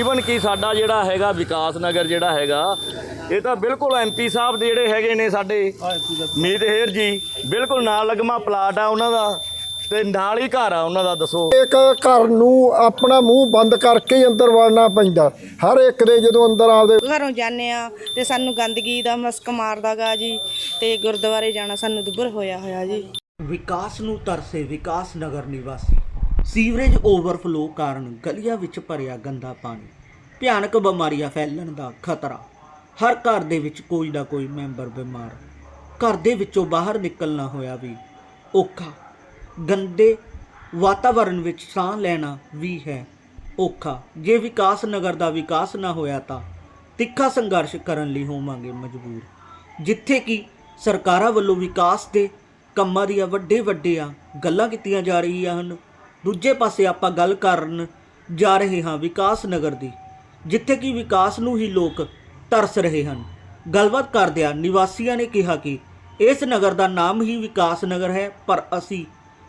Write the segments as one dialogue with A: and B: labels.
A: Even ਕਿ ਸਾਡਾ ਜਿਹੜਾ ਹੈਗਾ ਵਿਕਾਸ ਨਗਰ ਜਿਹੜਾ ਹੈਗਾ ਇਹ ਤਾਂ ਬਿਲਕੁਲ ਐਮਪੀ ਸਾਹਿਬ ਦੇ ਜਿਹੜੇ ਹੈਗੇ ਨੇ ਸਾਡੇ ਮੀਤ ਹੇਰ ਜੀ ਬਿਲਕੁਲ ਨਾਲ ਲੱਗਮਾ ਪਲਾਟ ਆ ਉਹਨਾਂ ਦਾ ਤੇ ਨਾਲ ਹੀ ਘਰ ਆ ਉਹਨਾਂ ਦਾ ਦੱਸੋ।
B: ਇੱਕ ਘਰ ਨੂੰ ਆਪਣਾ ਮੂੰਹ ਬੰਦ ਕਰਕੇ ਹੀ ਅੰਦਰ ਵੜਨਾ ਪੈਂਦਾ। ਹਰ ਇੱਕ ਦੇ ਜਦੋਂ ਅੰਦਰ ਆਪਦੇ
C: ਘਰੋਂ ਜਾਂਦੇ ਆ ਤੇ ਸਾਨੂੰ ਗੰਦਗੀ ਦਾ ਮਸਕ ਮਾਰਦਾਗਾ ਜੀ ਤੇ ਗੁਰਦੁਆਰੇ ਜਾਣਾ ਸਾਨੂੰ ਦੁੱਬਰ ਹੋਇਆ ਹੋਇਆ ਜੀ।
D: ਵਿਕਾਸ ਨੂੰ ਤਰਸੇ ਵਿਕਾਸ ਨਗਰ ਨਿਵਾਸੀ। ਸੀਵਰੇਜ ਓਵਰਫਲੋ ਕਾਰਨ ਗਲੀਆਂ ਵਿੱਚ ਭਰਿਆ ਗੰਦਾ ਪਾਣੀ, ਭਿਆਨਕ ਬਿਮਾਰੀਆਂ ਫੈਲਣ ਦਾ ਖਤਰਾ। ਹਰ ਘਰ ਦੇ ਵਿੱਚ ਕੋਈ ਨਾ ਕੋਈ ਮੈਂਬਰ ਬਿਮਾਰ। ਘਰ ਦੇ ਵਿੱਚੋਂ ਬਾਹਰ ਨਿਕਲਣਾ ਹੋਇਆ ਵੀ ਔਖਾ। ਗੰਦੇ ਵਾਤਾਵਰਣ ਵਿੱਚ ਸਾਹ ਲੈਣਾ ਵੀ ਹੈ ਔਖਾ। ਜੇ ਵਿਕਾਸ ਨਗਰ ਦਾ ਵਿਕਾਸ ਨਾ ਹੋਇਆ ਤਾਂ ਤਿੱਖਾ ਸੰਘਰਸ਼ ਕਰਨ ਲਈ ਹੋਵਾਂਗੇ ਮਜਬੂਰ। ਜਿੱਥੇ ਕਿ ਸਰਕਾਰਾਂ ਵੱਲੋਂ ਵਿਕਾਸ ਦੇ ਕੰਮਾਂ ਦੀਆਂ ਵੱਡੇ ਵੱਡੀਆਂ ਗੱਲਾਂ ਕੀਤੀਆਂ ਜਾ ਰਹੀਆਂ ਹਨ ਦੂਜੇ ਪਾਸੇ ਆਪਾਂ ਗੱਲ ਕਰਨ ਜਾ ਰਹੇ ਹਾਂ ਵਿਕਾਸ ਨਗਰ ਦੀ, ਜਿੱਥੇ ਕਿ ਵਿਕਾਸ ਨੂੰ ਹੀ ਲੋਕ ਤਰਸ ਰਹੇ ਹਨ। ਗੱਲਬਾਤ ਕਰਦਿਆਂ ਨਿਵਾਸੀਆਂ ਨੇ ਕਿਹਾ ਕਿ ਇਸ ਨਗਰ ਦਾ ਨਾਮ ਹੀ ਵਿਕਾਸ ਨਗਰ ਹੈ, ਪਰ ਅਸੀਂ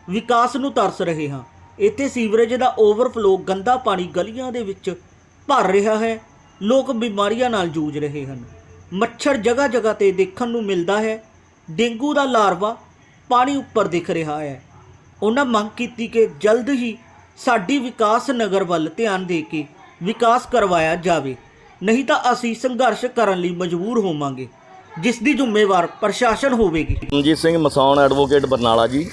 D: ਵਿਕਾਸ ਨੂੰ ਤਰਸ ਰਹੇ ਹਾਂ। ਇੱਥੇ ਸੀਵਰੇਜ ਦਾ ਓਵਰਫਲੋ ਗੰਦਾ ਪਾਣੀ ਗਲੀਆਂ ਦੇ ਵਿੱਚ ਭਰ ਰਿਹਾ ਹੈ। ਲੋਕ ਬਿਮਾਰੀਆਂ ਨਾਲ ਜੂਝ ਰਹੇ ਹਨ। ਮੱਛਰ ਜਗ੍ਹਾ ਜਗ੍ਹਾ ਤੇ ਦੇਖਣ ਨੂੰ ਮਿਲਦਾ ਹੈ। ਡੇਂਗੂ ਦਾ ਲਾਰਵਾ ਪਾਣੀ ਉੱਪਰ ਦਿਖ ਰਿਹਾ ਹੈ। ਉਹਨਾਂ ਮੰਗ ਕੀਤੀ ਕਿ ਜਲਦ ਹੀ ਸਾਡੀ ਵਿਕਾਸ ਨਗਰ ਵੱਲ ਧਿਆਨ ਦੇ ਕੇ ਵਿਕਾਸ ਕਰਵਾਇਆ ਜਾਵੇ। ਨਹੀਂ ਤਾਂ ਅਸੀਂ ਸੰਘਰਸ਼ ਕਰਨ ਲਈ ਮਜਬੂਰ ਹੋਵਾਂਗੇ, ਜਿਸ ਦੀ ਜ਼ਿੰਮੇਵਾਰ ਪ੍ਰਸ਼ਾਸਨ ਹੋਵੇਗੀ।
A: ਰਣਜੀਤ ਸਿੰਘ ਮਸੌਣ ਐਡਵੋਕੇਟ ਬਰਨਾਲਾ ਜੀ।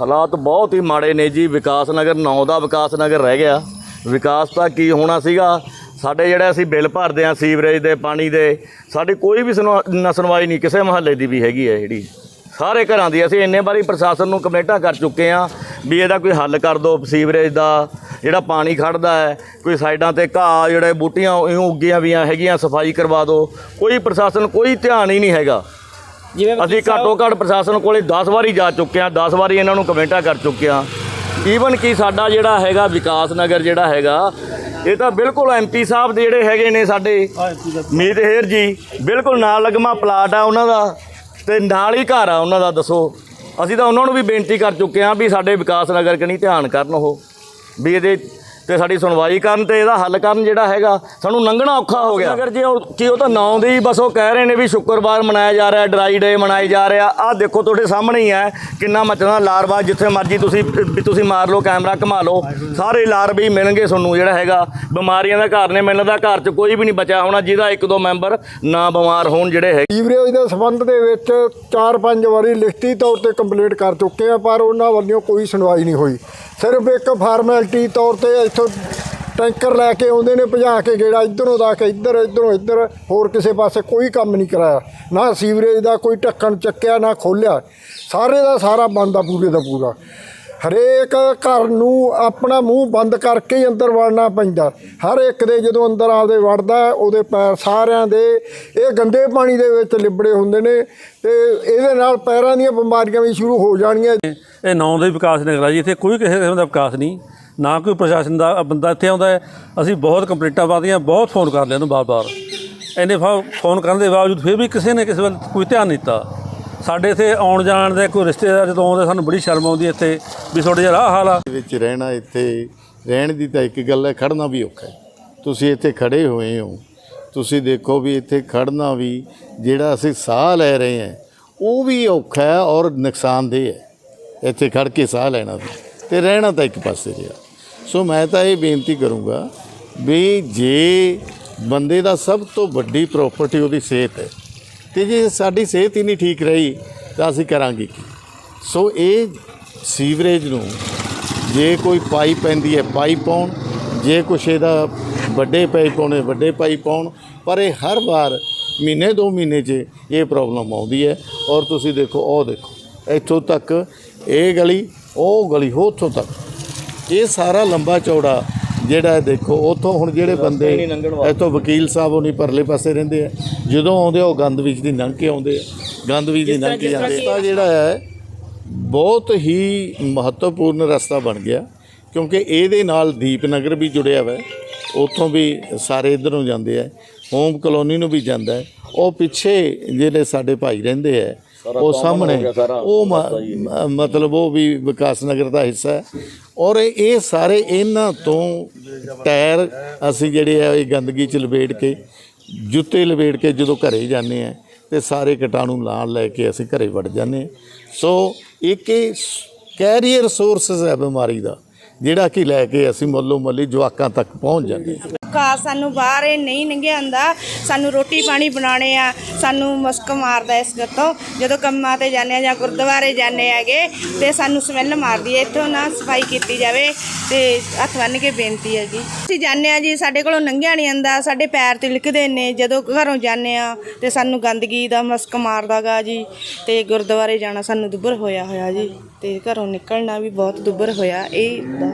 A: ਹਾਲਾਤ ਬਹੁਤ ਹੀ ਮਾੜੇ ਨੇ ਜੀ। ਵਿਕਾਸ ਨਗਰ 9 ਦਾ ਵਿਕਾਸ ਨਗਰ ਰਹਿ ਗਿਆ। ਵਿਕਾਸ ਤਾਂ ਕੀ ਹੋਣਾ ਸੀਗਾ? ਸਾਡੇ ਜਿਹੜੇ ਅਸੀਂ ਬਿੱਲ ਭਰਦੇ ਆ ਸੀਵਰੇਜ ਦੇ, ਪਾਣੀ ਦੇ, ਸਾਡੀ ਕੋਈ ਵੀ ਸੁਣਵਾ- ਨਾ ਸੁਣਵਾਈ ਨਹੀਂ। ਕਿਸੇ ਮਹੱਲੇ ਦੀ ਵੀ ਹੈਗੀ ਹੈ ਜਿਹੜੀ। ਸਾਰੇ ਘਰਾਂ ਦੀ। ਅਸੀਂ ਇੰਨੇ ਵਾਰੀ ਪ੍ਰਸ਼ਾਸਨ ਨੂੰ ਕੰਪਲੇਂਟਾਂ ਕਰ ਚੁੱਕੇ ਆ ਵੀ ਇਹਦਾ ਕੋਈ ਹੱਲ ਕਰ ਦਿਓ ਸੀਵਰੇਜ ਦਾ ਜਿਹੜਾ ਪਾਣੀ ਖੜਦਾ ਹੈ ਕੋਈ ਸਾਈਡਾਂ ਤੇ ਘਾਹ ਜਿਹੜੇ ਬੂਟੀਆਂ ਇਉਂ ਉੱਗੀਆਂ ਵੀਆਂ ਹੈਗੀਆਂ ਸਫ਼ਾਈ ਕਰਵਾ ਦਿਓ ਕੋਈ ਪ੍ਰਸ਼ਾਸਨ ਕੋਈ ਧਿਆਨ ਹੀ ਨਹੀਂ ਹੈਗਾ। ਅਸੀਂ ਘੱਟੋ ਘੱਟ ਪ੍ਰਸ਼ਾਸਨ ਕੋਲੇ 10 ਵਾਰੀ ਜਾ ਚੁੱਕੇ ਆ 10 ਵਾਰੀ ਇਹਨਾਂ ਨੂੰ ਕਮੈਂਟਾਂ ਕਰ ਚੁੱਕੇ ਆ ਈਵਨ ਕਿ ਸਾਡਾ ਜਿਹੜਾ ਹੈਗਾ ਵਿਕਾਸ ਨਗਰ ਜਿਹੜਾ ਹੈਗਾ ਇਹ ਤਾਂ ਬਿਲਕੁਲ ਐਮਪੀ ਸਾਹਿਬ ਦੇ ਜਿਹੜੇ ਹੈਗੇ ਨੇ ਸਾਡੇ ਮੀਤ ਹੇਰ ਜੀ ਬਿਲਕੁਲ ਨਾਲ ਲੱਗਮਾ ਪਲਾਟ ਆ ਉਹਨਾਂ ਦਾ। ਤੇ ਨਾਲ ਹੀ ਘਰ ਆ, ਉਹਨਾਂ ਦਾ ਦੱਸੋ। ਅਸੀਂ ਤਾਂ ਉਹਨਾਂ ਨੂੰ ਵੀ ਬੇਨਤੀ ਕਰ ਚੁੱਕੇ ਆ ਵੀ ਸਾਡੇ ਵਿਕਾਸ ਨਗਰ ਕਨੀ ਧਿਆਨ ਕਰਨ ਉਹ, ਵੀ ਇਹਦੇ ਤੇ ਸਾਡੀ ਸੁਣਵਾਈ ਕਰਨ ਤੇ ਇਹਦਾ ਹੱਲ ਕਰਨ ਜਿਹੜਾ ਹੈਗਾ ਸਾਨੂੰ ਲੰਘਣਾ ਔਖਾ ਹੋ ਗਿਆ। ਅਗਰ ਜੇ ਉਹ ਕੀ ਉਹ ਤਾਂ ਨਾਂ ਦੇ ਹੀ ਬਸ ਉਹ ਕਹਿ ਰਹੇ ਨੇ ਵੀ ਸ਼ੁੱਕਰਵਾਰ ਮਨਾਇਆ ਜਾ ਰਿਹਾ ਡਰਾਈ ਡੇ ਮਨਾਈ ਜਾ ਰਿਹਾ। ਆਹ ਦੇਖੋ ਤੁਹਾਡੇ ਸਾਹਮਣੇ ਹੀ ਹੈ ਕਿੰਨਾ ਮੱਚਦਾ ਲਾਰਵਾ ਜਿੱਥੇ ਮਰਜ਼ੀ ਤੁਸੀਂ ਵੀ ਤੁਸੀਂ ਮਾਰ ਲਓ ਕੈਮਰਾ ਘੁਮਾ ਲਓ। ਸਾਰੇ ਲਾਰਵੇ ਹੀ ਮਿਲਣਗੇ ਤੁਹਾਨੂੰ ਜਿਹੜਾ ਹੈਗਾ। ਬਿਮਾਰੀਆਂ ਦਾ ਘਰ ਨੇ ਮੈਨੂੰ ਲੱਗਦਾ ਘਰ 'ਚ ਕੋਈ ਵੀ ਨਹੀਂ ਬਚਿਆ ਹੋਣਾ ਜਿਹਦਾ ਇੱਕ ਦੋ ਮੈਂਬਰ ਨਾ ਬਿਮਾਰ ਹੋਣ ਜਿਹੜੇ ਹੈ
B: ਸੀਵਰੇਜ ਦੇ ਸੰਬੰਧ ਦੇ ਵਿੱਚ 4-5 ਵਾਰੀ ਲਿਖਤੀ ਤੌਰ ਤੇ ਕੰਪਲੀਟ ਕਰ ਚੁੱਕੇ ਆ ਪਰ ਉਹਨਾਂ ਵੱਲੋਂ ਕੋਈ ਸੁਣਵਾਈ ਨਹੀਂ ਹੋਈ। ਸਿਰਫ ਇੱਕ ਫਾਰਮੈਲਿਟੀ ਤੌਰ ਤੇ ਇੱਥੋਂ ਟੈਂਕਰ ਲੈ ਕੇ ਆਉਂਦੇ ਨੇ ਭਜਾ ਕੇ ਗੇੜਾ ਇਧਰੋਂ ਦਾ ਕੇ ਇੱਧਰ, ਇਧਰੋਂ ਇੱਧਰ, ਹੋਰ ਕਿਸੇ ਪਾਸੇ ਕੋਈ ਕੰਮ ਨਹੀਂ ਕਰਾਇਆ। ਨਾ ਸੀਵਰੇਜ ਦਾ ਕੋਈ ਢੱਕਣ ਚੱਕਿਆ, ਨਾ ਖੋਲਿਆ। ਸਾਰੇ ਦਾ ਸਾਰਾ ਬੰਦ ਆ ਪੂਰੇ ਦਾ ਪੂਰਾ। ਹਰੇਕ ਘਰ ਨੂੰ ਆਪਣਾ ਮੂੰਹ ਬੰਦ ਕਰਕੇ ਹੀ ਅੰਦਰ ਵੜਨਾ ਪੈਂਦਾ। ਹਰ ਇੱਕ ਦੇ ਜਦੋਂ ਅੰਦਰ ਆਪਦੇ ਵੜਦਾ, ਉਹਦੇ ਪੈਰ ਸਾਰਿਆਂ ਦੇ, ਇਹ ਗੰਦੇ ਪਾਣੀ ਦੇ ਵਿੱਚ ਲਿਬੜੇ ਹੁੰਦੇ ਨੇ ਤੇ ਇਹਦੇ ਨਾਲ ਪੈਰਾਂ ਦੀਆਂ ਬਿਮਾਰੀਆਂ ਵੀ ਸ਼ੁਰੂ ਹੋ ਜਾਣੀਆਂ
E: ਇਹ ਨੌਂ ਦੇ ਵਿਕਾਸ ਨਗਰ ਆ ਜੀ, ਇੱਥੇ ਕੋਈ ਕਿਸੇ ਕਿਸਮ ਦਾ ਵਿਕਾਸ ਨਹੀਂ। ਨਾ ਕੋਈ ਪ੍ਰਸ਼ਾਸਨ ਦਾ ਬੰਦਾ ਇੱਥੇ ਆਉਂਦਾ ਹੈ। ਅਸੀਂ ਬਹੁਤ ਕੰਪਲੇਂਟਾਂ ਪਾਦੀਆਂ ਬਹੁਤ ਫੋਨ ਕਰ ਲਿਆ ਉਹਨੂੰ ਬਾਰ-ਬਾਰ। ਇੰਨੇ ਫਾ- ਫੋਨ ਕਰਨ ਦੇ ਬਾਵਜੂਦ ਫਿਰ ਵੀ ਕਿਸੇ ਨੇ ਕਿਸੇ ਵੱਲ ਕੋਈ ਧਿਆਨ ਨਹੀਂ ਦਿੱਤਾ। ਸਾਡੇ ਇੱਥੇ ਆਉਣ ਜਾਣ ਦੇ ਕੋਈ ਰਿਸ਼ਤੇਦਾਰ ਜਦੋਂ ਆਉਂਦੇ, ਸਾਨੂੰ ਬੜੀ ਸ਼ਰਮ ਆਉਂਦੀ ਹੈ ਇੱਥੇ ਵੀ ਤੁਹਾਡੇ ਜਿਹੜਾ ਆਹ ਹਾਲ ਆ।
F: ਵਿੱਚ ਰਹਿਣਾ ਇੱਥੇ, ਰਹਿਣ ਦੀ ਤਾਂ ਇੱਕ ਗੱਲ ਹੈ ਖੜਨਾ ਵੀ ਔਖਾ ਹੈ। ਤੁਸੀਂ ਇੱਥੇ ਖੜੇ ਹੋਏ ਹੋ। ਤੁਸੀਂ ਦੇਖੋ ਵੀ ਇੱਥੇ ਖੜਨਾ ਵੀ ਜਿਹੜਾ ਅਸੀਂ ਸਾਹ ਲੈ ਰਹੇ ਹਾਂ, ਉਹ ਵੀ ਔਖਾ ਹੈ ਔਰ ਨੁਕਸਾਨਦੇਹ ਹੈ। ਇੱਥੇ ਖੜ ਕੇ ਸਾਹ ਲੈਣਾ ਵੀ। ਤੇ ਰਹਿਣਾ ਤਾਂ ਇੱਕ ਪਾਸੇ ਰਿਹਾ। ਸੋ ਮੈਂ ਤਾਂ ਇਹ ਬੇਨਤੀ ਕਰੂੰਗਾ ਵੀ ਜੇ ਬੰਦੇ ਦਾ ਸਭ ਤੋਂ ਵੱਡੀ ਪ੍ਰਾਪਰਟੀ ਉਹਦੀ ਸਿਹਤ ਹੈ, ਤੇ ਜੇ ਸਾਡੀ ਸਿਹਤ ਹੀ ਨਹੀਂ ਠੀਕ ਰਹੀ, ਤਾਂ ਅਸੀਂ ਕਰਾਂਗੇ ਕੀ? ਸੋ ਇਹ ਸੀਵਰੇਜ ਨੂੰ ਜੇ ਕੋਈ ਪਾਈਪ ਪੈਂਦੀ ਹੈ, ਪਾਈਪ ਪਾਉਣ, ਜੇ ਕੁਛ ਇਹਦਾ ਵੱਡੇ ਪਾਈਪ ਪਾਉਣੇ, ਵੱਡੇ ਪਾਈਪ ਪਾਉਣ, ਪਰ ਇਹ ਹਰ ਵਾਰ ਮਹੀਨੇ, ਦੋ ਮਹੀਨੇ 'ਚ ਇਹ ਪ੍ਰੋਬਲਮ ਆਉਂਦੀ ਹੈ। ਔਰ ਤੁਸੀਂ ਦੇਖੋ ਉਹ ਦੇਖੋ, ਇੱਥੋਂ ਤੱਕ ਇਹ ਗਲੀ, ਉਹ ਗਲੀ ਹੋ ਉੱਥੋਂ ਤੱਕ ਇਹ ਸਾਰਾ ਲੰਬਾ ਚੌੜਾ ਜਿਹੜਾ ਹੈ ਦੇਖੋ ਉੱਥੋਂ ਹੁਣ ਜਿਹੜੇ ਬੰਦੇ ਇੱਥੋਂ ਵਕੀਲ ਸਾਹਿਬ ਉਹ ਨਹੀਂ ਪਰਲੇ ਪਾਸੇ ਰਹਿੰਦੇ ਆ। ਜਦੋਂ ਆਉਂਦੇ ਉਹ ਗੰਦ ਵਿੱਚ ਦੀ ਲੰਘ ਕੇ ਆਉਂਦੇ ਆ। ਗੰਦ ਵਿੱਚ ਦੀ ਲੰਘ ਕੇ ਜਾਂਦੇ ਆ। ਜਿਹੜਾ ਹੈ ਬਹੁਤ ਹੀ ਮਹੱਤਵਪੂਰਨ ਰਸਤਾ ਬਣ ਗਿਆ। ਕਿਉਂਕਿ ਇਹਦੇ ਨਾਲ ਦੀਪਨਗਰ ਵੀ ਜੁੜਿਆ ਹੋਇਆ ਉੱਥੋਂ ਵੀ ਸਾਰੇ ਇਧਰ ਨੂੰ ਜਾਂਦੇ ਆ। ਹੋਮ ਕਲੋਨੀ ਨੂੰ ਵੀ ਜਾਂਦਾ ਉਹ ਪਿੱਛੇ ਜਿਹੜੇ ਸਾਡੇ ਭਾਈ ਰਹਿੰਦੇ ਆ ਉਹ ਸਾਹਮਣੇ ਉਹ ਮਤਲਬ ਉਹ ਵੀ ਵਿਕਾਸ ਨਗਰ ਦਾ ਹਿੱਸਾ ਹੈ। ਔਰ ਇਹ ਸਾਰੇ ਇਹਨਾਂ ਤੋਂ ਟਾਇਰ ਅਸੀਂ ਜਿਹੜੇ ਆ, ਇਹ ਗੰਦਗੀ ਚ ਲਪੇਟ ਕੇ, ਜੁੱਤੇ ਲਪੇਟ ਕੇ ਜਦੋਂ ਘਰੇ ਜਾਂਦੇ ਆ, ਤੇ ਸਾਰੇ ਕੀਟਾਣੂ ਨਾਲ ਲੈ ਕੇ ਅਸੀਂ ਘਰੇ ਵੜ ਜਾਂਦੇ ਹਾਂ ਸੋ ਇੱਕ ਇਹ ਕੈਰੀਅਰ ਸੋਰਸਸ ਹੈ ਬਿਮਾਰੀ ਦਾ, ਜਿਹੜਾ ਕਿ ਲੈ ਕੇ ਅਸੀਂ ਮੱਲੋ ਮੱਲੀ ਜਵਾਕਾਂ ਤੱਕ ਪਹੁੰਚ ਜਾਂਦੇ ਹਾਂ
C: ਕਾ ਸਾਨੂੰ ਬਾਹਰ ਇਹ ਨਹੀਂ ਲੰਘਿਆ ਹੁੰਦਾ ਸਾਨੂੰ ਰੋਟੀ ਪਾਣੀ ਬਣਾਉਣੇ ਆ। ਸਾਨੂੰ ਮਸਕ ਮਾਰਦਾ ਇਸ ਗੱਤੋਂ। ਜਦੋਂ ਕੰਮਾਂ ਤੇ ਜਾਂਦੇ ਆ ਜਾਂ ਗੁਰਦੁਆਰੇ ਜਾਂਦੇ ਹੈਗੇ, ਤੇ ਸਾਨੂੰ ਸਮੈਲ ਮਾਰਦੀ ਹੈ। ਇੱਥੋਂ ਨਾ ਸਫ਼ਾਈ ਕੀਤੀ ਜਾਵੇ ਤੇ ਹੱਥ ਬੰਨ ਕੇ ਬੇਨਤੀ ਹੈ ਜੀ। ਅਸੀਂ ਜਾਂਦੇ ਆ ਜੀ, ਸਾਡੇ ਕੋਲੋਂ ਲੰਘਿਆ ਨਹੀਂ ਆਉਂਦਾ ਸਾਡੇ ਪੈਰ ਤਿਲਕਦੇ ਨੇ, ਜਦੋਂ ਘਰੋਂ ਜਾਂਦੇ ਆ ਤੇ ਸਾਨੂੰ ਗੰਦਗੀ ਦਾ ਮੁਸਕ ਮਾਰਦਾਗਾ ਜੀ। ਤੇ ਗੁਰਦੁਆਰੇ ਜਾਣਾ ਸਾਨੂੰ ਦੁੱਬਰ ਹੋਇਆ ਹੋਇਆ ਜੀ। ਤੇ ਘਰੋਂ ਨਿਕਲਣਾ ਵੀ ਬਹੁਤ ਦੁੱਬਰ ਹੋਇਆ। ਇਹ ਦਾ